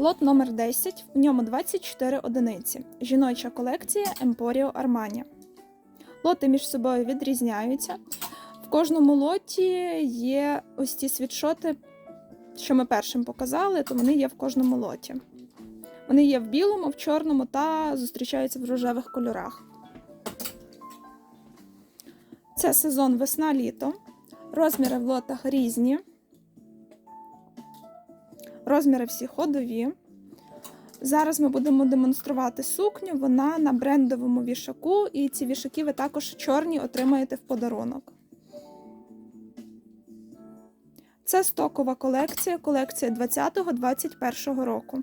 Лот номер 10, в ньому 24 одиниці. Жіноча колекція Emporio Armani. Лоти між собою відрізняються. В кожному лоті є ось ті світшоти, що ми першим показали, то вони є в кожному лоті. Вони є в білому, в чорному та зустрічаються в рожевих кольорах. Це сезон весна-літо. Розміри в лотах різні. Розміри всі ходові. Зараз ми будемо демонструвати сукню. Вона на брендовому вішаку, і ці вішаки ви також чорні отримаєте в подарунок. Це стокова колекція, колекція 20-21 року.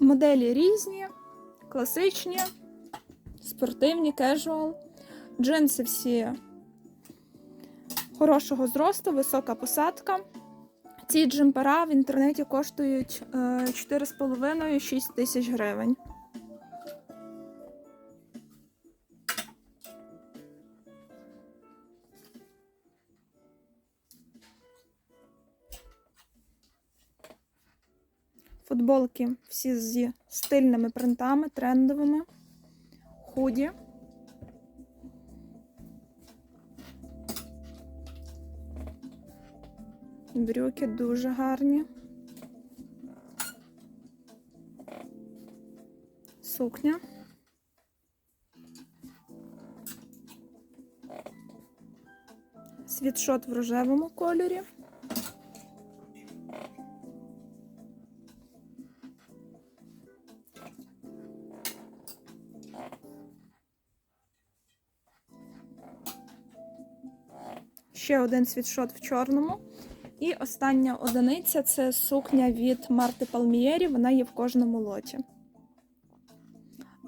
Моделі різні, класичні, спортивні, кежуал. Джинси всі хорошого зросту, висока посадка. Ці джемпера в інтернеті коштують е, 4,5-6 тисяч гривень. Футболки всі зі стильними принтами, трендовими, худі. Брюки дуже гарні. Сукня. Світшот в рожевому кольорі. Ще один світшот в чорному. І остання одиниця це сукня від Марти Палмієрі. Вона є в кожному лоті.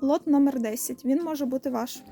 Лот номер 10. Він може бути ваш.